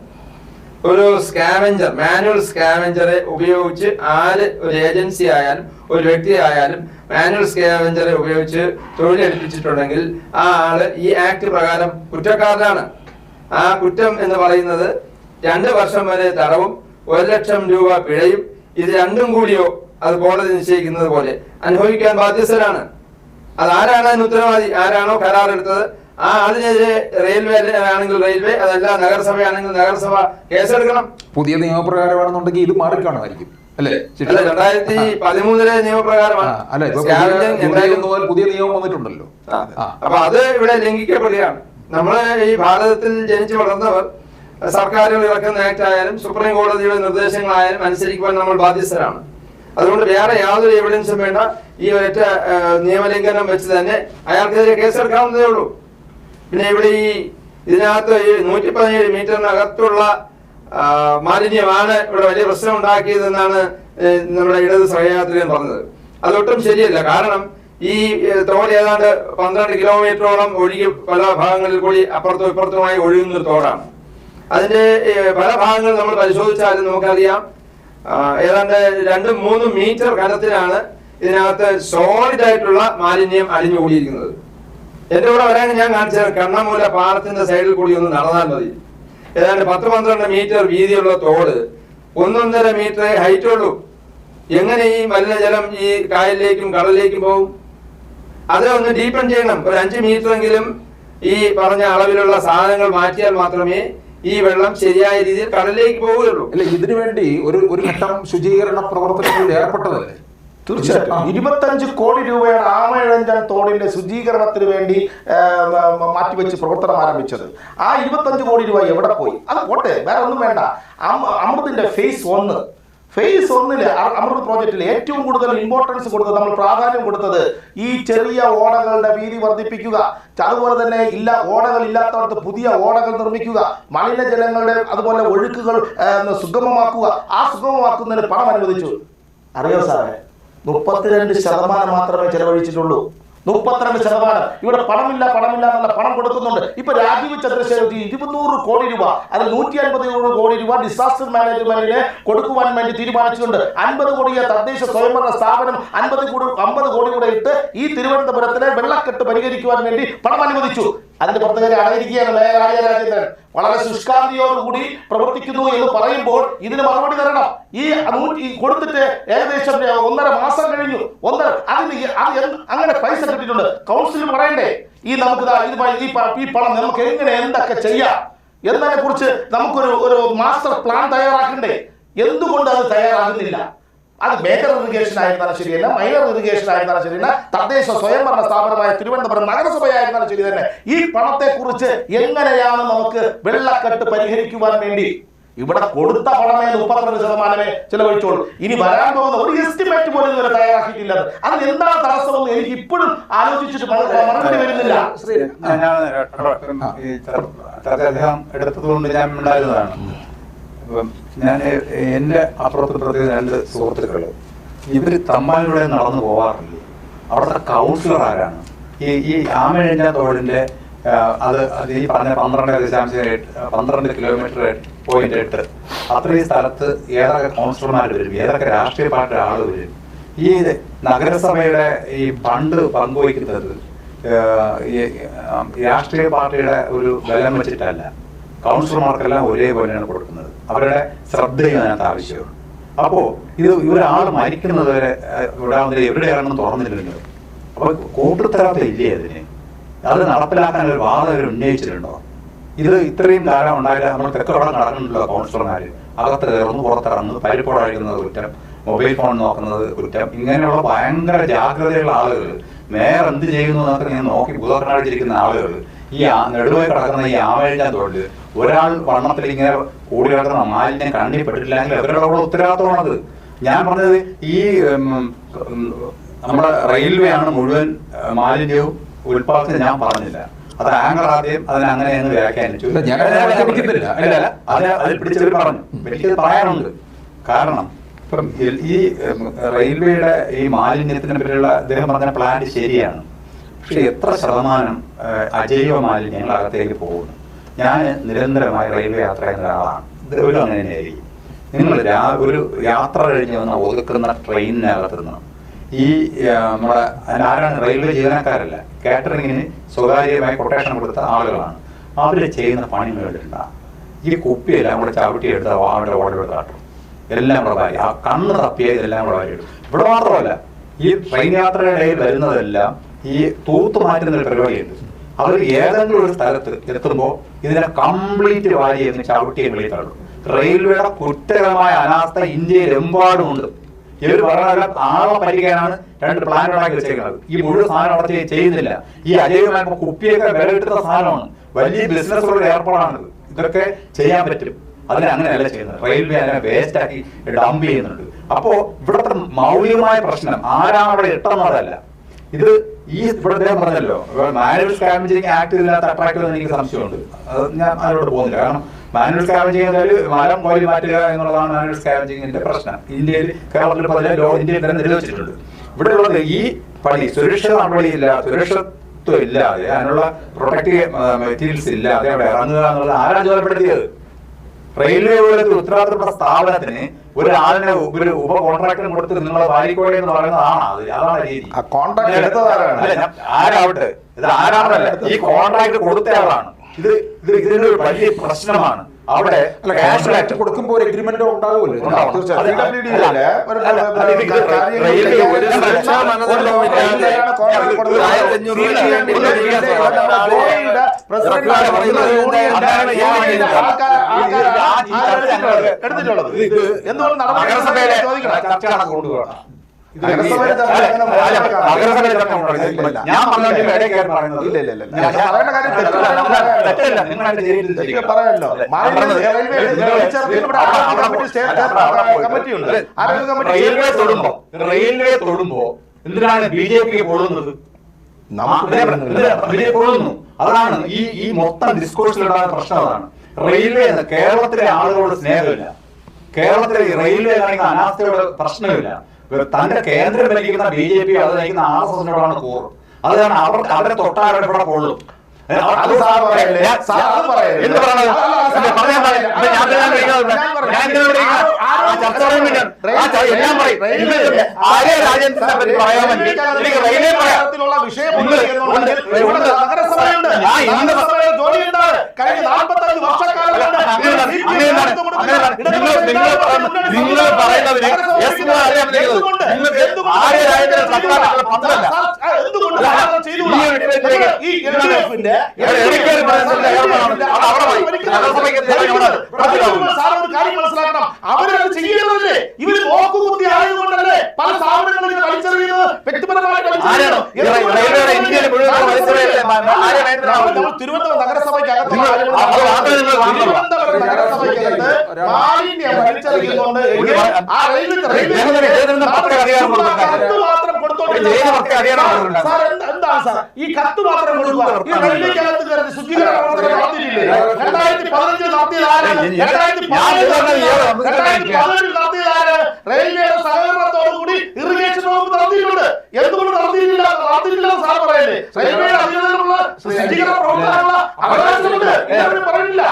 ഒരു സ്കാവഞ്ചർ മാനുവൽ സ്കാവഞ്ചറെ ഉപയോഗിച്ച് ആര് ഒരു ഏജൻസി ആയാലും ഒരു വ്യക്തി ആയാലും മാനുവൽ സ്കാവഞ്ചറെ ഉപയോഗിച്ച് തൊഴിലെടുപ്പിച്ചിട്ടുണ്ടെങ്കിൽ ആ ആൾ ഈ ആക്ട് പ്രകാരം കുറ്റക്കാരനാണ്. ആ കുറ്റം എന്ന് പറയുന്നത് രണ്ട് വർഷം വരെ തടവും ഒരു ലക്ഷം രൂപ പിഴയും ഇത് രണ്ടും കൂടിയോ അത് കോടതി നിശ്ചയിക്കുന്നത് പോലെ. അനുഭവിക്കാൻ ബാധ്യസ്ഥരാണ്. അത് ആരാണ് അതിന് ഉത്തരവാദി? ആരാണോ കരാറെടുത്തത് ആ അതിനെതിരെ റെയിൽവേ ആണെങ്കിൽ റെയിൽവേ അതല്ല നഗരസഭയാണെങ്കിൽ നഗരസഭ കേസെടുക്കണം. പുതിയ നിയമപ്രകാരമാണെന്നുണ്ടെങ്കിൽ ഇത് മാറിക്കാണുമായിരിക്കും. അല്ലേ? രണ്ടായിരത്തി പതിമൂന്നിലെ നിയമപ്രകാരമാണ്. അല്ല പുതിയ മുതൽ നിയമം വന്നിട്ടുണ്ടല്ലോ. അപ്പൊ അത് ഇവിടെ ലംഘിക്കപ്പെടുകയാണ്. നമ്മൾ ഈ ഭാരതത്തിൽ ജനിച്ചു വളർന്നവർ സർക്കാരുകൾ ഇറക്കുന്ന ആക്ട് ആയാലും സുപ്രീം കോടതിയുടെ നിർദ്ദേശങ്ങളായാലും അനുസരിക്കുവാൻ നമ്മൾ ബാധ്യസ്ഥരാണ്. അതുകൊണ്ട് വേറെ യാതൊരു എവിഡൻസും വേണ്ട. ഈ ഒരൊറ്റ നിയമലംഘനം വെച്ച് തന്നെ അയാൾക്കെതിരെ കേസെടുക്കാവുന്നതേ ഉള്ളൂ. പിന്നെ ഇവിടെ ഈ ഇതിനകത്ത് ഈ നൂറ്റി പതിനേഴ് മീറ്ററിനകത്തുള്ള മാലിന്യമാണ് ഇവിടെ വലിയ പ്രശ്നം ഉണ്ടാക്കിയതെന്നാണ് നമ്മുടെ ഇടത് സഹയാത്രികൻ പറഞ്ഞത്. അതൊട്ടും ശരിയല്ല. കാരണം ഈ തോട് ഏതാണ്ട് പന്ത്രണ്ട് കിലോമീറ്ററോളം ഒഴുകി പല ഭാഗങ്ങളിൽ കൂടി അപ്പുറത്തും ഇപ്പുറത്തുമായി ഒഴുകുന്ന ഒരു തോടാണ്. അതിന്റെ പല ഭാഗങ്ങൾ നമ്മൾ പരിശോധിച്ചാലും നമുക്കറിയാം ഏതാണ്ട് രണ്ട് മൂന്ന് മീറ്റർ കനത്തിലാണ് ഇതിനകത്ത് സോളിഡ് ആയിട്ടുള്ള മാലിന്യം അടിഞ്ഞുകൂടിയിരിക്കുന്നത് എന്റെ കൂടെ വരാൻ ഞാൻ കാണിച്ച കണ്ണമൂല പാറത്തിന്റെ സൈഡിൽ കൂടി ഒന്ന് നടന്നാൽ മതി. ഏതാണ്ട് പത്ത് പന്ത്രണ്ട് മീറ്റർ വീതിയുള്ള തോട്. ഒന്നൊന്നര മീറ്റർ ഹൈറ്റ് ഉള്ളൂ. എങ്ങനെ ഈ മലിനജലം ഈ കായലിലേക്കും കടലിലേക്കും പോകും? അത് ഒന്ന് ഡീപ്പൺ ചെയ്യണം. ഒരു അഞ്ച് മീറ്റർ എങ്കിലും ഈ പറഞ്ഞ അളവിലുള്ള സാധനങ്ങൾ മാറ്റിയാൽ മാത്രമേ ഈ വെള്ളം ശരിയായ രീതിയിൽ കടലിലേക്ക് പോവുകയുള്ളൂ. അല്ലെ ഇതിനു വേണ്ടി ഒരു ഒരു ഘട്ടം ശുചീകരണ പ്രവർത്തനങ്ങളിൽ ഏർപ്പെട്ടതല്ലേ? തീർച്ചയായിട്ടും. ഇരുപത്തഞ്ച് കോടി രൂപയാണ് ആമയഴഞ്ചൻ തോടിന്റെ ശുചീകരണത്തിന് വേണ്ടി മാറ്റിവെച്ച് പ്രവർത്തനം ആരംഭിച്ചത്. ആ ഇരുപത്തഞ്ച് കോടി രൂപ എവിടെ പോയി? അത് പോട്ടെ വേറെ ഒന്നും വേണ്ട. അമൃതിന്റെ ഫേസ് ഒന്ന് ഫേസ് ഒന്നിൽ അമൃത് പ്രോജക്റ്റിൽ ഏറ്റവും കൂടുതൽ ഇമ്പോർട്ടൻസ് കൊടുത്തത് നമ്മൾ പ്രാധാന്യം കൊടുത്തത് ഈ ചെറിയ ഓടകളുടെ വീതി വർദ്ധിപ്പിക്കുക. അതുപോലെ തന്നെ ഇല്ല ഓടകൾ ഇല്ലാത്തവർക്ക് പുതിയ ഓടകൾ നിർമ്മിക്കുക. മലിനജലങ്ങളുടെ അതുപോലെ ഒഴുക്കുകൾ സുഗമമാക്കുക. ആ സുഗമമാക്കുന്നതിന് പണം അനുവദിച്ചു. അറിയോ സാറേ? മുപ്പത്തിരണ്ട് ശതമാനം മാത്രമേ ചെലവഴിച്ചിട്ടുള്ളൂ. മുപ്പത്തിരണ്ട് ശതമാനം. ഇവിടെ പണമില്ല പണമില്ല എന്നുള്ള പണം കൊടുക്കുന്നുണ്ട്. ഇപ്പൊ രാജീവ് ചന്ദ്രശേഖർ ഇരുപത്തൂറ് കോടി രൂപ അതിൽ നൂറ്റി അൻപത് കോടി രൂപ ഡിസാസ്റ്റർ മാനേജ്മെന്റിന് കൊടുക്കുവാൻ വേണ്ടി തീരുമാനിച്ചിട്ടുണ്ട്. അൻപത് കോടിയെ തദ്ദേശ സ്വയംഭരണ സ്ഥാപനം അൻപത് കോടി അമ്പത് കോടി കൂടെ ഇട്ട് ഈ തിരുവനന്തപുരത്തിലെ വെള്ളക്കെട്ട് പരിഹരിക്കുവാൻ വേണ്ടി പണം അനുവദിച്ചു. അതിന്റെ പ്രത്യേകത അടഞ്ഞിരിക്കുകയാണ് മേഘാലയ രാജ്യത്തിന് വളരെ ശുഷ്കാന്തിയോടുകൂടി പ്രവർത്തിക്കുന്നു എന്ന് പറയുമ്പോൾ ഇതിന് മറുപടി തരണം. ഈ കൊടുത്തിട്ട് ഏകദേശം ഒന്നര മാസം കഴിഞ്ഞു. ഒന്നര അതിന് അത് അങ്ങനെ പൈസ കിട്ടിയിട്ടുണ്ട്. കൗൺസിൽ പറയണ്ടേ? ഈ നമുക്ക് ഈ പണം നമുക്ക് എങ്ങനെ എന്തൊക്കെ ചെയ്യാം? എന്നതിനെ കുറിച്ച് നമുക്കൊരു ഒരു മാസ്റ്റർ പ്ലാൻ തയ്യാറാക്കണ്ടേ? എന്തുകൊണ്ട് അത് തയ്യാറാകുന്നില്ല? അത് മേജർ ഇറിഗേഷൻ ആയിരുന്നാലും ശരിയല്ല മൈനർ ഇറിഗേഷൻ ആയിരുന്നാലും ശരിയല്ല തദ്ദേശ സ്വയംഭരണ സ്ഥാപനമായ തിരുവനന്തപുരം നഗരസഭയായിരുന്നാലും ശരി തന്നെ. ഈ പണത്തെ കുറിച്ച് എങ്ങനെയാണ് നമുക്ക് വെള്ളക്കെട്ട് പരിഹരിക്കുവാൻ വേണ്ടി? ഇവിടെ കൊടുത്ത പണമേ മുപ്പത്തിരണ്ട് ശതമാനമേ ചെലവഴിച്ചോളൂ. ഇനി വരാൻ പോകുന്ന ഒരു എസ്റ്റിമേറ്റ് പോലും ഇതുവരെ തയ്യാറാക്കിയിട്ടില്ല അതിന് എന്താണ് തടസ്സമെന്ന് എനിക്ക് ഇപ്പോഴും ആലോചിച്ചിട്ട് മറ- മറുപടി വരുന്നില്ല. ഞാൻ എടുത്തതുകൊണ്ട് ഞാൻ ഉണ്ടായിരുന്നതാണ് ഞാൻ എന്റെ അപ്പുറത്ത് പ്രത്യേക രണ്ട് സുഹൃത്തുക്കൾ. ഇവർ തമ്മാലൂടെ നടന്നു പോവാറില്ലേ? അവിടുത്തെ കൗൺസിലർ ആരാണ്? ഈ ഈ ആമഴിഞ്ഞ തോടിന്റെ അത് അത് ഈ പറഞ്ഞ പന്ത്രണ്ട് ദശാംശം എട്ട് പന്ത്രണ്ട് കിലോമീറ്റർ പോയിന്റ് എട്ട്. അത്രയും സ്ഥലത്ത് ഏതൊക്കെ കൗൺസിലർമാർ വരും? ഏതൊക്കെ രാഷ്ട്രീയ പാർട്ടിയുടെ ആൾ വരും? ഈ നഗരസഭയുടെ ഈ ഫണ്ട് പങ്കുവയ്ക്കുന്നത് രാഷ്ട്രീയ പാർട്ടിയുടെ ഒരു ബലം വെച്ചിട്ടല്ല. കൗൺസിലർമാർക്കെല്ലാം ഒരേപോലെയാണ് കൊടുക്കുന്നത്. അവരുടെ ശ്രദ്ധയും അതിനകത്ത് ആവശ്യമാണ്. അപ്പോൾ ഇത് ഇവരാൾ മരിക്കുന്നത് വരെ ഇവിടെ എവിടെയാണെന്ന് തുറന്നില്ലല്ലോ അപ്പൊ കൂട്ടുത്തരാത്ത ഇല്ലേ അതിന്? അത് നടപ്പിലാക്കാൻ ഒരു വാദം അവർ ഉന്നയിച്ചിട്ടുണ്ടോ? ഇത് ഇത്രയും കാലം ഉണ്ടായില്ല നമ്മൾ തെക്കോടെ നടക്കുന്നുണ്ടല്ലോ കൗൺസിലർമാർ അകത്ത് കയറുന്നു പുറത്തിറങ്ങുന്നു പരിപ്പോട് അഴിക്കുന്നത് കുറ്റം മൊബൈൽ ഫോൺ നോക്കുന്നത് കുറ്റം ഇങ്ങനെയുള്ള ഭയങ്കര ജാഗ്രതയുള്ള ആളുകൾ മേയർ എന്ത് ചെയ്യുന്നു എന്നൊക്കെ ഞാൻ നോക്കി ബുധക്കണാഴ്ചിരിക്കുന്ന ആളുകൾ ഈ നെടുവായി കിടക്കുന്ന ഈ ആവഴിഞ്ഞ തൊഴിൽ ഒരാൾ വണ്ണത്തിൽ ഇങ്ങനെ കൂടി കിടക്കുന്ന മാലിന്യം കണ്ണിപ്പെട്ടിട്ടില്ലെങ്കിൽ അവരുടെ ഉത്തരവാദിത്തമാണത്. ഞാൻ പറഞ്ഞത് ഈ നമ്മുടെ റെയിൽവേ ആണ് മുഴുവൻ മാലിന്യവും ഉൽപ്പാദിച്ചത് ഞാൻ പറഞ്ഞില്ല. അത് ആങ്കർ ആദ്യം അതിനെ അങ്ങനെ അങ്ങ് വ്യാഖ്യാനിച്ചു. അതിൽ പിടിച്ചവർ പറഞ്ഞു. എനിക്കത് പറയാനുണ്ട്. കാരണം ഇപ്പം ഈ- റെയിൽവേയുടെ ഈ മാലിന്യത്തിനെ പറ്റിയുള്ള അദ്ദേഹം പറഞ്ഞ പ്ലാൻ ശരിയാണ്. പക്ഷെ എത്ര ശതമാനം അജൈവ മാലിന്യങ്ങൾ അകത്തേക്ക് പോകുന്നു? ഞാൻ നിരന്തരമായി റെയിൽവേ യാത്ര ചെയ്യുന്ന ഒരാളാണ്. ഇതൊരു അങ്ങനെ തന്നെയായിരിക്കും നിങ്ങൾ ഒരു യാത്ര കഴിഞ്ഞ് വന്ന് ഒതുക്കുന്ന ട്രെയിനിനകത്ത് നിന്ന്? ഈ നമ്മുടെ ആരാണ് റെയിൽവേ ജീവനക്കാരല്ല കാറ്ററിങ്ങിന് സ്വകാര്യമായി കൊട്ടേഷൻ കൊടുത്ത ആളുകളാണ്. അവർ ചെയ്യുന്ന പണി ഈ കുപ്പിയെല്ലാം കൂടെ ചവിട്ടി എടുത്ത് അവരുടെ ഓർഡർ കാട്ടും. എല്ലാം കൂടെ വാരി. ആ കണ്ണ് തപ്പിയ ഇതെല്ലാം കൂടെ വാരി ഇടും. ഇവിടെ മാത്രമല്ല ഈ ട്രെയിൻ യാത്രയുടെ ഇടയിൽ വരുന്നതെല്ലാം ഈ തൂത്ത് മാറ്റുന്ന ഒരു പരിപാടിയുണ്ട്. അവർ ഏതെങ്കിലും ഒരു സ്ഥലത്ത് എത്തുമ്പോൾ ഇതിനെ കംപ്ലീറ്റ് വാരി എന്ന് ചവിട്ടിയെ വെളിയിൽ റെയിൽവേയുടെ കുറ്റകരമായ അനാസ്ഥ ഇന്ത്യയിൽ എമ്പാടുമുണ്ട് ഇവർ പറഞ്ഞ ആളെ പരിഹരിക്കാനാണ് രണ്ട് പ്ലാൻ ഉണ്ടാക്കി വെച്ചേക്കുന്നത്. ഈ മുഴുവൻ സാധനം അവിടെ ചെയ്യ- ചെയ്യുന്നില്ല. ഈ അജൈവമായ കുപ്പിയൊക്കെ വില കിട്ടുന്ന സാധനമാണ്. വലിയ ബിസിനസ്സുകളുടെ ഏർപ്പാടാണിത്. ഇതൊക്കെ ചെയ്യാൻ പറ്റും. അതിനെ അങ്ങനെയല്ല ചെയ്യുന്നത്. റെയിൽവേ അതിനെ വേസ്റ്റ് ആക്കി ഡംപ് ചെയ്യുന്നുണ്ട്. അപ്പോ ഇവിടുത്തെ മൗലികമായ പ്രശ്നം ആരാണ് അവിടെ ഇട്ടെന്നതല്ല ഇത് ഈ ഇവിടെ അദ്ദേഹം പറഞ്ഞല്ലോ മാനുവൽ സ്കാവഞ്ചിങ് ആക്ട് ഇതിനകത്ത് അട്രാക്ട് ചെയ്യുന്ന എനിക്ക് സംശയമുണ്ട്. അത് ഞാൻ അതിനോട് പോകുന്നില്ല. കാരണം മാനുവൽ സ്കാവഞ്ചിങ് എന്നാൽ മരം കോരി മാറ്റുക എന്നുള്ളതാണ് മാനുവൽ സ്കാവഞ്ചിങ്ങിന്റെ പ്രശ്നം. ഇന്ത്യയിൽ കേരളത്തിൽ പറഞ്ഞ ലോ ഇന്ത്യയിൽ തന്നെ നിരോധിച്ചിട്ടുണ്ട്. ഇവിടെ ഉള്ളത് ഈ പണി സുരക്ഷിത നടപടിയില്ല സുരക്ഷിത്വം ഇല്ലാതെ അതിനുള്ള പ്രൊട്ടക്റ്റീവ് മെറ്റീരിയൽസ് ഇല്ലാതെ അവിടെ ഇറങ്ങുക എന്നുള്ളത് ആരാ റെയിൽവേ പോലത്തെ ഉത്തരവാദിത്തപ്പെട്ട സ്ഥാപനത്തിന് ഒരാളിനെ ഒരു ഉപ കോൺട്രാക്ടറിന് കൊടുത്ത് നിങ്ങൾ വാരിക്കോടെ എന്ന് പറയുന്നതാണ് അത് അതാണ് രീതി കോൺട്രാക്ട് എടുത്തതാരാണ്? ആരാവട്ടെ? ഇത് ആരാണല്ല ഈ കോൺട്രാക്ട് കൊടുത്ത ആളാണ്. ഇത് ഇത് ഇതിന്റെ ഒരു വലിയ പ്രശ്നമാണ്. അവിടെ അല്ല cash കോൺട്രാക്ട് കൊടുക്കുമ്പോൾ ഒരു എഗ്രിമെന്റ് ഉണ്ടാകുമല്ലോ എന്തുകൊണ്ട് നടപടി ചോദിക്കണം? പറയാമല്ലോ റെയിൽവേ തൊടുമ്പോ റെയിൽവേ തൊടുമ്പോ എന്തിനാണ് ബി ജെ പിക്ക് പൊടുന്നത് അതാണ് ഈ ഈ മൊത്തം ഡിസ്കോഴ്സിലുണ്ടായ പ്രശ്നം അതാണ് റെയിൽവേ കേരളത്തിലെ ആളുകളോട് സ്നേഹമില്ല കേരളത്തിലെ റെയിൽവേ ആണെങ്കിൽ അനാസ്ഥയുടെ പ്രശ്നമില്ല തന്റെ കേന്ദ്രം ഭരിക്കുന്ന ബി ജെ പി അത് നയിക്കുന്ന ആർ എസ് എസിനോടാണ് കൂറ്. അതാണ് അവർ അവരെ തൊട്ടാരുടെ കൊള്ളും നിങ്ങൾ പറയുന്നതിന് ആര്യ? സർക്കാർ? ഈ ഈ മനസ്സിലാക്കണം അവരത് ചെയ്യണമല്ലേ ഇവർ നോക്കുകുത്തി ആയതുകൊണ്ടല്ലേ പല സ്ഥാപനങ്ങളും ഇത് വലിച്ചെറിയുന്നത് വ്യക്തിപരമായിട്ട് തിരുവനന്തപുരം നഗരസഭയ്ക്ക്. നഗരസഭയ്ക്കകത്ത് മാലിന്യം വലിച്ചെറിയുന്നുണ്ട് ആ റെയിൽവേ മാത്രം എന്താണ് സാർ ഈ കത്ത് മാത്രം രണ്ടായിരത്തി പതിനഞ്ചിൽ സഹകരണത്തോടുകൂടി ഇറിഗേഷൻ വകുപ്പ് നടത്തിയിട്ടുണ്ട്. എന്തുകൊണ്ട് നടത്തിയിട്ടില്ല? നടത്തിയിട്ടില്ല എന്ന് സാർ പറയല്ലേ? റെയിൽവേയുടെ അധികൃതരുള്ള ശുചീകരണ പ്രവർത്തനമുള്ള അവകാശമുണ്ട്. എന്നവര് പറയുന്നില്ല.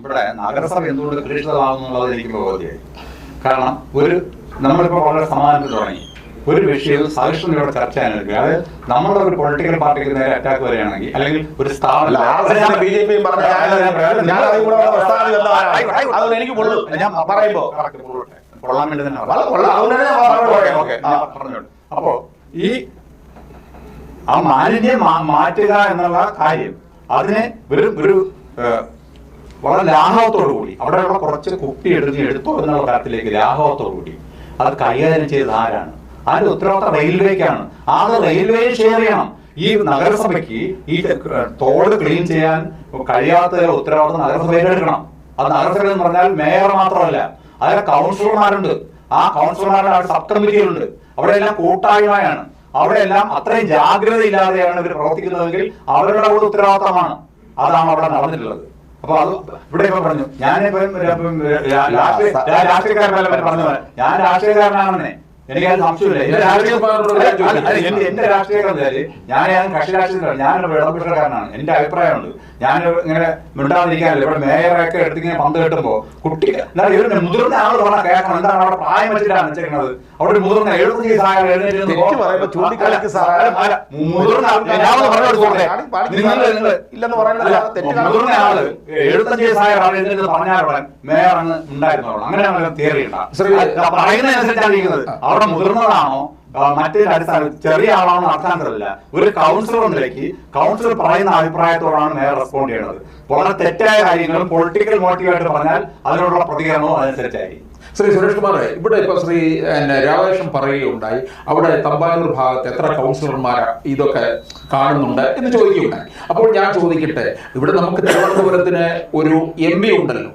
ഇവിടെ നഗരസഭ എന്തുകൊണ്ട് സുരക്ഷിതമാകുന്നുള്ളത് എനിക്ക് ബോധ്യമായി. കാരണം ഒരു നമ്മളിപ്പോ വളരെ സമാധാനത്തിൽ തുടങ്ങി. ഒരു വിഷയവും സഹിഷ്ണുതയോടെ ചർച്ച ചെയ്യാനെടുക്കുക അത് നമ്മുടെ ഒരു പൊളിറ്റിക്കൽ പാർട്ടിക്ക് നേരെ അറ്റാക്ക് വരികയാണെങ്കിൽ അല്ലെങ്കിൽ ഒരു സ്ഥാപനം ബി ജെ പി ഞാൻ-. എനിക്ക് പറയുമ്പോ. കൊള്ളാൻ വേണ്ടി തന്നെ പറഞ്ഞോളൂ. അപ്പോ ഈ ആ മാലിന്യം മാറ്റുക എന്നുള്ള കാര്യം അതിനെ ഒരു ഒരു വളരെ ലാഘവത്തോടു കൂടി അവിടെയുള്ള കുറച്ച് കുപ്പി എടുത്ത് എടുത്തോ എന്നുള്ള കാര്യത്തിലേക്ക് ലാഘവത്തോടു കൂടി അത് കൈകാര്യം ചെയ്തത് ആരാണ്? അതിന്റെ ഉത്തരവാദിത്തം റെയിൽവേക്കാണ്. അത് റെയിൽവേ ഷെയർ ചെയ്യണം. ഈ നഗരസഭയ്ക്ക് ഈ തോട് ക്ലീൻ ചെയ്യാൻ കഴിയാത്ത ഉത്തരവാദിത്തം നഗരസഭയിൽ എടുക്കണം. അത് നഗരസഭ എന്ന് പറഞ്ഞാൽ മേയർ മാത്രമല്ല അതിലെ കൗൺസിലർമാരുണ്ട്. ആ കൗൺസിലർമാരുടെ സബ് കമ്മിറ്റികളുണ്ട് അവിടെ എല്ലാം കൂട്ടായ്മയാണ്. അവിടെ എല്ലാം അത്രയും ജാഗ്രതയില്ലാതെയാണ് ഇവർ പ്രവർത്തിക്കുന്നതെങ്കിൽ അവരുടെ കൂടെ ഉത്തരവാദിത്തമാണ്. അതാണ് അവിടെ നടന്നിട്ടുള്ളത്. അപ്പൊ അത് ഇവിടെ ഇപ്പൊ പറഞ്ഞു. ഞാനിപ്പം രാഷ്ട്രീയക്കാരനല്ല പറഞ്ഞു ഞാൻ രാഷ്ട്രീയക്കാരനാണെന്നേ. എനിക്ക് അത് സംശയമില്ല എന്റെ രാഷ്ട്രീയ എന്റെ വെച്ചാൽ ഞാൻ ഞാൻ കക്ഷി രാഷ്ട്രീയത്തിലാണ് ഞാനൊരു ഇടപെടക്കാരനാണ് എന്റെ അഭിപ്രായമുണ്ട്. ഞാൻ ഇങ്ങനെ മിണ്ടാതിരിക്കാനല്ലോ. ഇവിടെ മേയറൊക്കെ എടുത്തിങ്ങനെ പന്ത് കെട്ടുമ്പോ കുട്ടി എന്താണ് ഇവർ മുതിർന്ന ആൾ പറഞ്ഞാൽ കേൾക്കണം എന്താണ് അവിടെ പ്രായം വെച്ചിട്ടാണ് വെച്ചേക്കുന്നത് അവിടെ ഒരു മുതിർന്ന എഴുന്നേറ്റ് ചൂണ്ടിക്കാണിക്ക് നിങ്ങൾ ഇല്ലെന്ന് പറയുന്നത് അല്ല, തെറ്റ് മുതിർന്ന കാണിക്കുന്നത് ആൾ എഴുപത്തഞ്ച് വയസ്സായ ആൾ എഴുന്നേറ്റ് പറഞ്ഞാൽ മേയർ അങ്ങ് ഉണ്ടായിരുന്നോളൂ അങ്ങനെ അങ്ങനെ തിയറി ശ്രീ- പറയുന്നതനുസരിച്ചാണ് ഇരിക്കുന്നത്. അവിടെ മുതിർന്നതാണോ? മറ്റേ അടിസ്ഥാനം ചെറിയ ആളാണോ അർത്ഥമില്ല ഒരു കൗൺസിലറിലേക്ക് നിലയ്ക്ക് കൗൺസിലർ പറയുന്ന അഭിപ്രായത്തോടാണ് മേയർ റെസ്പോണ്ട് ചെയ്യുന്നത് വളരെ തെറ്റായ കാര്യങ്ങളും പൊളിറ്റിക്കൽ മോട്ടീവായിട്ട് പറഞ്ഞാൽ അതിനോടുള്ള പ്രതികരണവും അതനുസരിച്ചായി ശ്രീ സുരേഷ് കുമാർ ഇവിടെ ഇപ്പൊ ശ്രീ രാമകൃഷ്ണൻ പറയുകയുണ്ടായി. അവിടെ തമ്പാനൂർ ഭാഗത്ത് എത്ര കൗൺസിലർമാർ ഇതൊക്കെ കാണുന്നുണ്ട് എന്ന് ചോദിക്കുകയുണ്ടായി. അപ്പോൾ ഞാൻ ചോദിക്കട്ടെ ഇവിടെ നമുക്ക് തിരുവനന്തപുരത്തിന് ഒരു എം പി ഉണ്ടല്ലോ.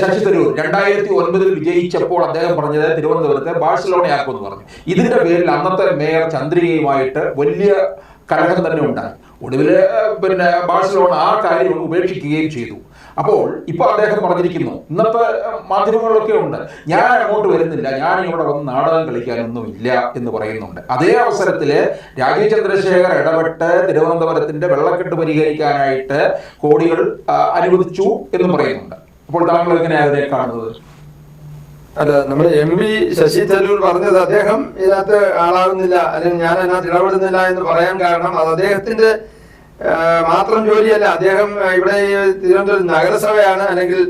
ശശി തരൂർ രണ്ടായിരത്തി ഒൻപതിൽ വിജയിച്ചപ്പോൾ അദ്ദേഹം പറഞ്ഞത് തിരുവനന്തപുരത്തെ ബാഴ്സലോണയാക്കുമെന്ന് പറഞ്ഞു. ഇതിന്റെ പേരിൽ അന്നത്തെ മേയർ ചന്ദ്രികയുമായിട്ട് വലിയ കലഹം തന്നെ ഉണ്ടായി. ഒടുവിൽ പിന്നെ ബാഴ്സലോണ ആ കാര്യം ഉപേക്ഷിക്കുകയും ചെയ്തു. അപ്പോൾ ഇപ്പൊ അദ്ദേഹം പറഞ്ഞിരിക്കുന്നു ഇന്നത്തെ മാധ്യമങ്ങളിലൊക്കെ ഉണ്ട്. ഞാൻ അങ്ങോട്ട് വരുന്നില്ല. ഞാൻ ഇവിടെ വന്ന് നാടകം കളിക്കാനൊന്നും ഇല്ല എന്ന് പറയുന്നുണ്ട്. അതേ അവസരത്തിൽ രാജീവ് ചന്ദ്രശേഖർ ഇടപെട്ട് തിരുവനന്തപുരത്തിന്റെ വെള്ളക്കെട്ട് പരിഹരിക്കാനായിട്ട് കോടികൾ അനുവദിച്ചു എന്ന് പറയുന്നുണ്ട്. അപ്പോൾ താങ്കൾ എങ്ങനെയാണ് കാണുന്നത്? അല്ല നമ്മുടെ എം പി ശശി തരൂർ പറഞ്ഞത് അദ്ദേഹം ഇതിനകത്ത് ആളാകുന്നില്ല അല്ലെങ്കിൽ ഞാൻ അതിനകത്ത് ഇടപെടുന്നില്ല എന്ന് പറയാൻ കാരണം അത് അദ്ദേഹത്തിന്റെ മാത്രം ജോലിയല്ല അദ്ദേഹം ഇവിടെ തിരുവനന്തപുരം നഗരസഭയാണ് അല്ലെങ്കിൽ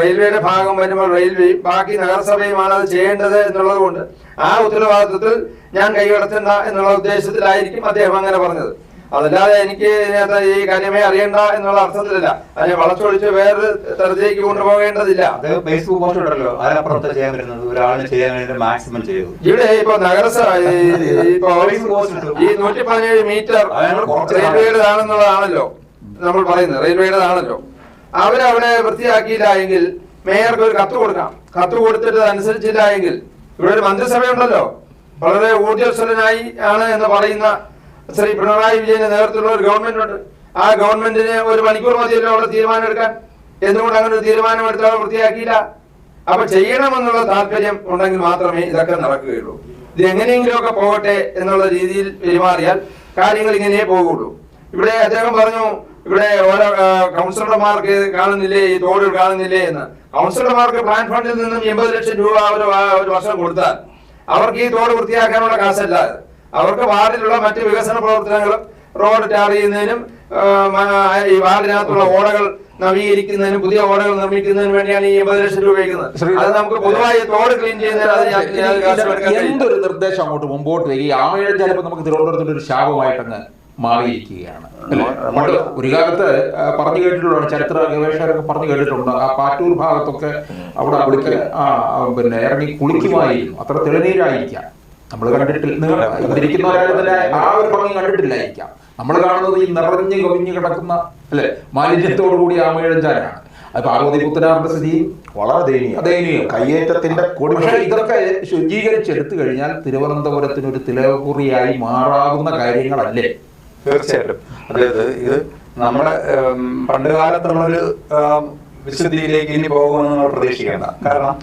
റെയിൽവേയുടെ ഭാഗം വരുമ്പോൾ റെയിൽവേ ബാക്കി നഗരസഭയുമാണ് അത് ചെയ്യേണ്ടത് എന്നുള്ളത് കൊണ്ട് ആ ഉത്തരവാദിത്വത്തിൽ ഞാൻ കൈകടത്തണ്ട എന്നുള്ള ഉദ്ദേശത്തിലായിരിക്കും അദ്ദേഹം അങ്ങനെ പറഞ്ഞത്. അതല്ലാതെ എനിക്ക് ഈ കാര്യമേ അറിയണ്ട എന്നുള്ള അർത്ഥത്തിലല്ല. അതിനെ വളച്ചൊടിച്ച് വേറൊരു തരത്തിലേക്ക് കൊണ്ടുപോകേണ്ടതില്ല. അത് ഫേസ്ബുക്ക് പോസ്റ്റ് ഉണ്ടല്ലോ. അതിനപ്പുറത്ത് ചെയ്യാൻ പറ്റുന്നത്? ഒരാളിന് ചെയ്യാൻ വേണ്ടി മാക്സിമം ചെയ്തു ഇവിടെ ഇപ്പൊ നഗരസഭ ഈ- നൂറ്റി പതിനേഴ് മീറ്റർ റെയിൽവേയുടേതാണെന്നുള്ളതാണല്ലോ നമ്മൾ പറയുന്നത്. റെയിൽവേയുടേതാണല്ലോ അവരവിടെ വൃത്തിയാക്കിയില്ല എങ്കിൽ മേയർക്ക് ഒരു കത്ത് കൊടുക്കാം. കത്ത് കൊടുത്തിട്ട് അനുസരിച്ചില്ല എങ്കിൽ ഇവിടെ ഒരു മന്ത്രിസഭയുണ്ടല്ലോ. വളരെ ഊർജസ്വലനായി ആണ് എന്ന് പറയുന്ന ശ്രീ പിണറായി വിജയന്റെ നേതൃത്വത്തിലുള്ള ഒരു ഗവൺമെന്റ് ഉണ്ട് ആ ഗവൺമെന്റിന് ഒരു മണിക്കൂർ മതിയല്ലോ അവിടെ തീരുമാനം എടുക്കാൻ എന്തുകൊണ്ട് അങ്ങനെ ഒരു തീരുമാനം എടുത്ത് അവർ വൃത്തിയാക്കിയില്ല? അപ്പൊ ചെയ്യണമെന്നുള്ള താല്പര്യം ഉണ്ടെങ്കിൽ മാത്രമേ ഇതൊക്കെ നടക്കുകയുള്ളൂ. ഇത് എങ്ങനെയെങ്കിലുമൊക്കെ പോകട്ടെ എന്നുള്ള രീതിയിൽ പെരുമാറിയാൽ കാര്യങ്ങൾ ഇങ്ങനെ പോകുള്ളൂ ഇവിടെ അദ്ദേഹം പറഞ്ഞു ഇവിടെ ഓരോ കൗൺസിലർമാർക്ക് കാണുന്നില്ലേ ഈ തോടുകൾ കാണുന്നില്ലേ എന്ന്. കൗൺസിലർമാർക്ക് പ്ലാൻ ഫണ്ടിൽ നിന്നും എൺപത് ലക്ഷം രൂപ ഒരു വർഷം കൊടുത്താൽ അവർക്ക് ഈ തോട് വൃത്തിയാക്കാനുള്ള കാശല്ല. അത്. അവർക്ക് വാർഡിലുള്ള മറ്റ് വികസന പ്രവർത്തനങ്ങളും റോഡ് ടാർ ചെയ്യുന്നതിനും ഈ വാർഡിനകത്തുള്ള ഓടകൾ നവീകരിക്കുന്നതിനും പുതിയ ഓടകൾ നിർമ്മിക്കുന്നതിനും വേണ്ടിയാണ് ഈ എൺപത് ലക്ഷം രൂപ അത് നമുക്ക് പൊതുവായി തോട് ക്ലീൻ ചെയ്യുന്നതിന്. എന്തൊരു നിർദ്ദേശം അങ്ങോട്ട് മുമ്പോട്ട് വരിക? ചിലപ്പോൾ നമുക്ക് തിരുവനന്തപുരത്തിന്റെ ഒരു ശാപമായിട്ടങ്ങ് മാറിയിരിക്കുകയാണ്. ഒരു കാലത്ത് പറഞ്ഞു കേട്ടിട്ടുള്ള ചരിത്ര ഗവേഷകരൊക്കെ പറഞ്ഞു കേട്ടിട്ടുണ്ട്. ആ പാറ്റൂർ ഭാഗത്തൊക്കെ അവിടെ കുളിക്ക പിന്നെ ഇറങ്ങി കുളിക്കുമായിരുന്നു. അത്ര തെളിനീരായിരിക്കാം. നമ്മൾ കണ്ടിട്ടില്ല. ആ ഒരു ഭംഗി കണ്ടിട്ടില്ലായിരിക്കാം. നമ്മൾ കാണുന്നത് ഈ നിറഞ്ഞു കവിഞ്ഞു കിടക്കുന്ന അല്ലെ? മാലിന്യത്തോടു കൂടി ആമയിഴഞ്ചാനാണ് അത് പാർവതി പുത്തനാറിന്റെ സ്ഥിതി? വളരെ ദയനീയം. ദയനീയം. കയ്യേറ്റത്തിന്റെ കൊടി പക്ഷേ ഇതൊക്കെ ശുചീകരിച്ചെടുത്തു കഴിഞ്ഞാൽ തിരുവനന്തപുരത്തിന് ഒരു തിലകുറിയായി മാറാവുന്ന കാര്യങ്ങളല്ലേ? തീർച്ചയായിട്ടും. അതായത് ഇത് നമ്മുടെ പണ്ട് കാലത്തുള്ള ഒരു ഉം, വിശുദ്ധിയിലേക്ക് ഇനി പോകുമെന്ന് നമ്മൾ പ്രതീക്ഷിക്കേണ്ട. കാരണം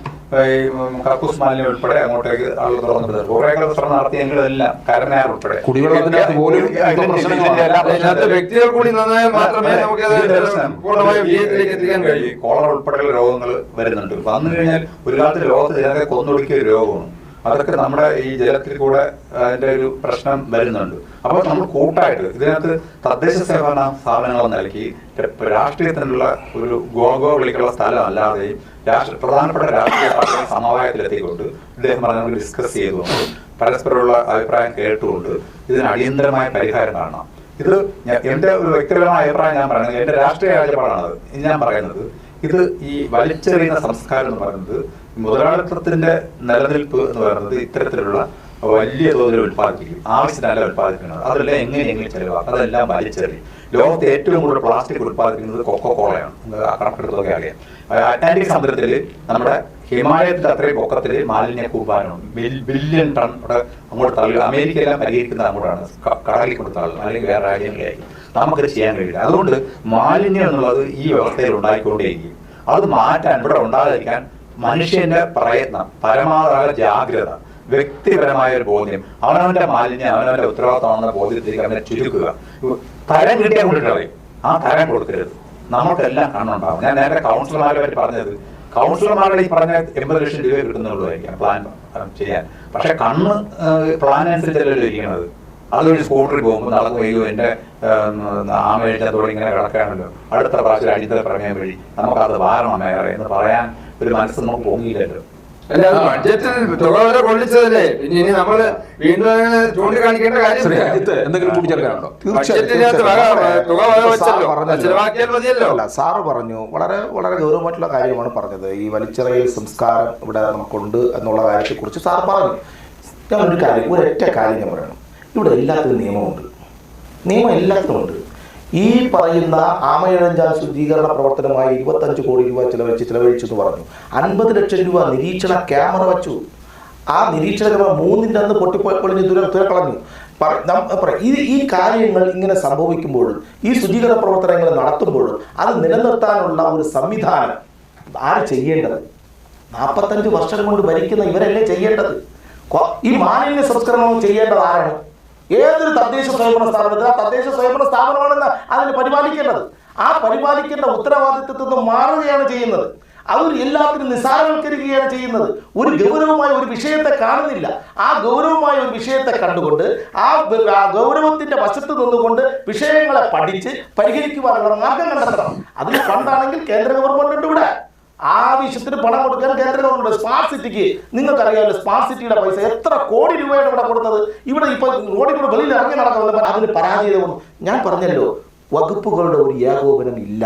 കക്കൂസ് മാലിന്യം ഉൾപ്പെടെ അങ്ങോട്ടേക്ക് ആളുകൾ തുറന്നു കുറെ ശ്രമം നടത്തിയെങ്കിലും എല്ലാം കരനാർ ഉൾപ്പെടെ. കുടിവെള്ളത്തിനകത്ത് പോലും വ്യക്തികൾ കൂടി നന്നായാൽ മാത്രമേ നമുക്ക് പൂർണമായും വിജയത്തിലേക്ക് എത്തിക്കാൻ കഴിയൂ. ഈ കോളറ ഉൾപ്പെടെയുള്ള രോഗങ്ങൾ വരുന്നുണ്ട്. വന്നു കഴിഞ്ഞാൽ ഒരു കാലത്ത് ലോകത്ത് ജനത്തെ കൊന്നൊടുക്കിയ ഒരു രോഗമാണ്. അതൊക്കെ നമ്മുടെ ഈ ജലത്തിൽ കൂടെ അതിന്റെ ഒരു പ്രശ്നം വരുന്നുണ്ട്. അപ്പോൾ നമ്മൾ കൂട്ടായിട്ട് ഇതിനകത്ത് തദ്ദേശ സേവന സ്ഥാപനങ്ങൾ നൽകി രാഷ്ട്രീയത്തിനുള്ള ഒരു ഗോഗോ വിളിക്കുള്ള സ്ഥലം അല്ലാതെയും രാഷ്ട്ര പ്രധാനപ്പെട്ട രാഷ്ട്രീയ പാർട്ടികൾ സമവായത്തിലെത്തിക്കൊണ്ട് ഇദ്ദേഹം പറഞ്ഞ ഡിസ്കസ് ചെയ്തുകൊണ്ട് പരസ്പരമുള്ള അഭിപ്രായം കേട്ടുകൊണ്ട് ഇതിന് അടിയന്തരമായ പരിഹാരം കാണണം ഇത് എന്റെ ഒരു വ്യക്തിപരമായ അഭിപ്രായം ഞാൻ പറയുന്നത് എന്റെ രാഷ്ട്രീയ കാഴ്ചപ്പാടാണത് ഞാൻ പറയുന്നത് ഇത് ഈ വലിച്ചെറിയുന്ന സംസ്കാരം എന്ന് പറയുന്നത് മുതലാളിത്തത്തിന്റെ നിലനിൽപ്പ് എന്ന് പറയുന്നത് ഇത്തരത്തിലുള്ള വലിയ തോതിൽ ഉത്പാദിപ്പിക്കും ആവശ്യത്തിനല്ല ഉത്പാദിപ്പിക്കുന്നത് അതെല്ലാം എങ്ങനെ ചെലവാക്കും? അതെല്ലാം വലിച്ചെറി ലോകത്ത് ഏറ്റവും കൂടുതൽ പ്ലാസ്റ്റിക് ഉത്പാദിപ്പിക്കുന്നത് കൊക്കോ കോളയാണ് കണക്കെടുത്തതൊക്കെ അറിയാം. അറ്റ്ലാന്റിക് സമുദ്രത്തിൽ നമ്മുടെ ഹിമാലയത്തിൽ അത്രയും പൊക്കത്തിൽ മാലിന്യ കൂപ്പാനുണ്ട് ബില്യൺ ടൺ അങ്ങോട്ട് തള്ളി അമേരിക്ക എല്ലാം പരിഹരിക്കുന്നത് അങ്ങോട്ടാണ്. കടലിൽ കൊണ്ട് തള്ളുക അല്ലെങ്കിൽ വേറെ രാജ്യങ്ങളിലായിരിക്കും നമുക്കത് ചെയ്യാൻ കഴിയില്ല. അതുകൊണ്ട് മാലിന്യം എന്നുള്ളത് ഈ വ്യവസ്ഥയിൽ ഉണ്ടായിക്കൊണ്ടേയിരിക്കും. അത് മാറ്റാൻ ഇവിടെ ഉണ്ടാകാതിരിക്കാൻ മനുഷ്യന്റെ പ്രയത്നം പരമാവധി ജാഗ്രത. വ്യക്തിപരമായ ഒരു ബോധ്യം. അവനവന്റെ മാലിന്യം അവനവന്റെ ഉത്തരവാദിത്തമാണെന്ന ബോധ്യത്തിലേക്ക് അവനെ ചുരുക്കുക. തരം കിട്ടിയാൽ കൊണ്ടിട്ട് ആ തരം കൊടുക്കരുത്. നമുക്കെല്ലാം കണ്ണുണ്ടാവും ഞാൻ നേരത്തെ കൗൺസിലർമാരെ പറ്റി പറഞ്ഞത് കൗൺസിലർമാരുടെ ഈ പറഞ്ഞ എൺപത് ലക്ഷം രൂപ കിട്ടുന്നുള്ളതായിരിക്കാം പ്ലാൻ ചെയ്യാൻ. പക്ഷെ കണ്ണ് പ്ലാൻ അനുസരിച്ചല്ലല്ലോ ഇരിക്കുന്നത്? അതൊരു സ്കൂട്ടറിൽ പോകുമ്പോൾ നടന്നു അയ്യോ എന്റെ ആമേഴ്ചത്തോടെ ഇങ്ങനെ കിടക്കുകയാണല്ലോ അടുത്ത പ്രാവശ്യം അടിത്തറ പ്രമേയം വഴി നമുക്കത് വാരണം വേറെ എന്ന് പറയാൻ ഒരു മനസ്സ് നമുക്ക് പൊങ്ങിയില്ലല്ലോ അല്ല അത് ബഡ്ജറ്റിൽ തുക വരെ കൊള്ളിച്ചതല്ലേ? പിന്നെ ഇനി നമ്മൾ വീണ്ടും ചൂണ്ടിക്കാണിക്കേണ്ട കാര്യം അജിത്ത് എന്തെങ്കിലും കൂട്ടിച്ചേർക്കാനുണ്ടോ അല്ല സാറ് പറഞ്ഞു വളരെ വളരെ ഗൗരവമായിട്ടുള്ള കാര്യമാണ് പറഞ്ഞത്. ഈ വലിച്ചെറിയ സംസ്കാരം ഇവിടെ നമുക്കുണ്ട് എന്നുള്ള കാര്യത്തെക്കുറിച്ച് സാർ പറഞ്ഞു. ഞാൻ ഒരു കാര്യം ഒരൊറ്റ കാര്യം ഞാൻ പറയണം. ഇവിടെ എല്ലാത്തിനും നിയമമുണ്ട്. നിയമം എല്ലാത്തിനും ഉണ്ട്. ഈ പറയുന്ന ആമയഴഞ്ചാൽ ശുദ്ധീകരണ പ്രവർത്തനമായി ഇരുപത്തഞ്ച് കോടി രൂപ ചിലവഴിച്ച് ചിലവഴിച്ചു എന്ന് പറഞ്ഞു. അൻപത് ലക്ഷം രൂപ നിരീക്ഷണ ക്യാമറ വെച്ചു. ആ നിരീക്ഷണ ക്യാമറ മൂന്നിന്റെ അന്ന് പൊട്ടിപ്പൊളിഞ്ഞ് ദൂരം പറ- ഈ ഈ കാര്യങ്ങൾ ഇങ്ങനെ സംഭവിക്കുമ്പോഴും ഈ ശുചീകരണ പ്രവർത്തനങ്ങൾ നടത്തുമ്പോഴും അത് നിലനിർത്താനുള്ള ഒരു സംവിധാനം ആര് ചെയ്യേണ്ടത്? നാൽപ്പത്തഞ്ച് വർഷം കൊണ്ട് ഭരിക്കുന്ന ഇവരല്ലേ ചെയ്യേണ്ടത്? ഈ മാലിന്യ സംസ്കരണം ചെയ്യേണ്ടത് ആരാണ്? ഏതൊരു തദ്ദേശ സ്വയംഭരണ സ്ഥാപനത്തിൽ ആ തദ്ദേശ സ്വയംഭരണ സ്ഥാപനമാണെന്ന് അതിന് പരിപാലിക്കേണ്ടത്. ആ പരിപാലിക്കേണ്ട ഉത്തരവാദിത്വത്തിൽ നിന്ന് മാറുകയാണ് ചെയ്യുന്നത്. അവർ എല്ലാത്തിനും നിസ്സാരവൽക്കരിക്കുകയാണ് ചെയ്യുന്നത്. ഒരു ഗൗരവമായ ഒരു വിഷയത്തെ കാണുന്നില്ല. ആ ഗൗരവമായ ഒരു വിഷയത്തെ കണ്ടുകൊണ്ട് ആ ഗൗരവത്തിന്റെ വശത്ത് നിന്നുകൊണ്ട് വിഷയങ്ങളെ പഠിച്ച് പരിഹരിക്കുവാനുള്ള മാർഗം കണ്ടെത്തണം. അതിന് ഫണ്ടാണെങ്കിൽ കേന്ദ്ര ഗവൺമെന്റ് ഉണ്ട് ഇവിടെ. ആവശ്യത്തിന് പണം കൊടുക്കാൻ കേന്ദ്ര ഗവൺമെന്റ് സ്മാർട്ട് സിറ്റിക്ക് നിങ്ങൾക്കറിയാമല്ലോ സ്മാർട്ട് സിറ്റിയുടെ പൈസ എത്ര കോടി രൂപയാണ് ഇവിടെ കൊടുത്തത്? ഇവിടെ ഇപ്പൊ റോഡിൽ കൂടെ വെളിയിൽ ഇറങ്ങി നടക്കുന്നത് അതിന് പരാജയം ഞാൻ പറഞ്ഞല്ലോ വകുപ്പുകളുടെ ഒരു ഏകോപനം ഇല്ല.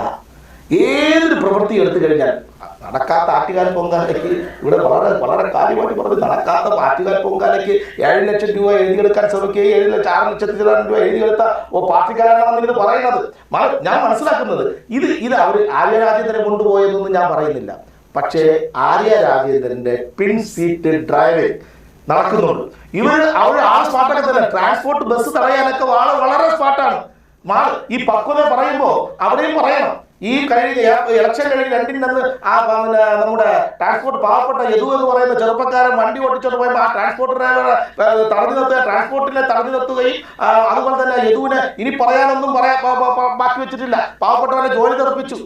ഏതൊരു പ്രവൃത്തി എടുത്തു കഴിഞ്ഞാൽ നടക്കാത്ത ആറ്റുകാൽ പൊങ്കാലയ്ക്ക് ഇവിടെ വളരെ വളരെ കാര്യമായിട്ട് പറഞ്ഞു. നടക്കാത്ത ആറ്റുകാൽ പൊങ്കാലയ്ക്ക് ഏഴ് ലക്ഷം രൂപ എഴുതിയെടുക്കാൻ ശ്രമിക്കുകയും ഏഴ് ലക്ഷം ആറ് ലക്ഷത്തി ചില്ലാനം രൂപ എഴുതിയെടുത്ത ഓ പാർട്ടിക്കാരാണെന്ന് ഇത് പറയുന്നത്. ഞാൻ മനസ്സിലാക്കുന്നത് ഇത് ഇത് അവർ ആര്യ കൊണ്ടുപോയെന്നൊന്നും ഞാൻ പറയുന്നില്ല. പക്ഷേ ആര്യ രാജേന്ദ്രന്റെ പിൻ സീറ്റ് ഡ്രൈവിംഗ് നടക്കുന്നുണ്ട്. ഇവർ അവർ ആ സ്പാട്ടൊക്കെ തന്നെ. ട്രാൻസ്പോർട്ട് ബസ് തടയാനൊക്കെ വളരെ വളരെ സ്പാട്ടാണ്. മാ- ഈ പക്വത പറയുമ്പോ അവിടെയും പറയണം. ഈ കഴിഞ്ഞ ഇല- ഇലക്ഷൻ കഴിഞ്ഞ് രണ്ടിന്റെ അന്ന് ആ പിന്നെ നമ്മുടെ ട്രാൻസ്പോർട്ട് പാവപ്പെട്ട യദു എന്ന് പറയുന്ന ചെറുപ്പക്കാരൻ വണ്ടി ഓടിച്ചോണ്ട് പോയപ്പോൾ ആ ട്രാൻസ്പോർട്ട് ഡ്രൈവർ തടഞ്ഞു നിർത്തുക ട്രാൻസ്പോർട്ടിനെ തടഞ്ഞു നിർത്തുകയും അതുപോലെ തന്നെ യദുവിന് ഇനി പറയാനൊന്നും പറയാ ബാക്കി വെച്ചിട്ടില്ല. പാവപ്പെട്ടവനെ ജോലി തെറപ്പിച്ചു.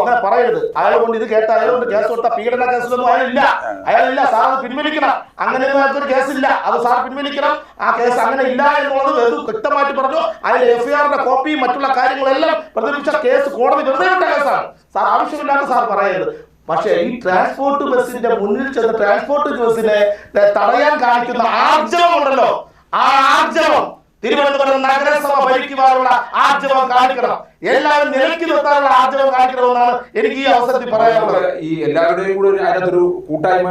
അങ്ങനെ പറയരുത്. അയാൾ കൊണ്ട് ഇത് കേട്ട അയാൾ കൊണ്ട് കേസ് കൊടുത്ത പീഡന കേസിലൊന്നും അയാളില്ല. അയാളില്ല സാർ അത് പിൻവലിക്കണം അങ്ങനെയൊന്നും അയാൾക്കൊരു കേസില്ല. അത് സാർ പിൻവലിക്കണം. ആ കേസ് അങ്ങനെ ഇല്ല എന്നുള്ളത് വ്യക്തമായിട്ട് പറഞ്ഞു. അതിൽ എഫ് ആറിന്റെ കോപ്പിയും മറ്റുള്ള കാര്യങ്ങളെല്ലാം പ്രതിപക്ഷ കേസ് കോടതി വെറുതെ വിട്ട കേസാണ്. സാർ ആവശ്യമില്ലാത്ത സാർ പറയരുത്. പക്ഷേ ഈ ട്രാൻസ്പോർട്ട് ബസിന്റെ മുന്നിൽ ചെന്ന് ട്രാൻസ്പോർട്ട് ബസിനെ തടയാൻ കാണിക്കുന്ന ആർജവം ഉണ്ടല്ലോ ആ ആർജവം. തിരുവനന്തപുരം നഗരസഭ ഭരിക്കുവാനുള്ള ആർജവം കാണിക്കണം. എല്ലാവരും നിലയ്ക്ക് നിർത്താനുള്ള ആർജവം കാണിക്കണമെന്നാണ് എനിക്ക് ഈ അവസരത്തിൽ പറയാനുള്ളത്. ഈ എല്ലാവരുടെയും കൂടെ ഒരു അതിനകത്തൊരു കൂട്ടായ്മ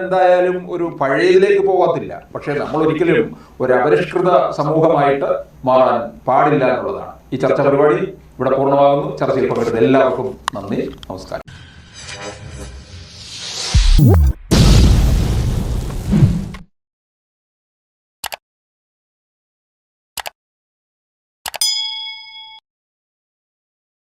എന്തായാലും ഒരു പഴയതിലേക്ക് പോകത്തില്ല പക്ഷെ നമ്മൾ ഒരിക്കലും ഒരു അപരിഷ്കൃത സമൂഹമായിട്ട് മാറാൻ പാടില്ല എന്നുള്ളതാണ്. ഈ ചർച്ച പരിപാടി ഇവിടെ പൂർണമാകുന്നു. ചർച്ചയിൽ പങ്കെടുത്ത എല്ലാവർക്കും നന്ദി. നമസ്കാരം.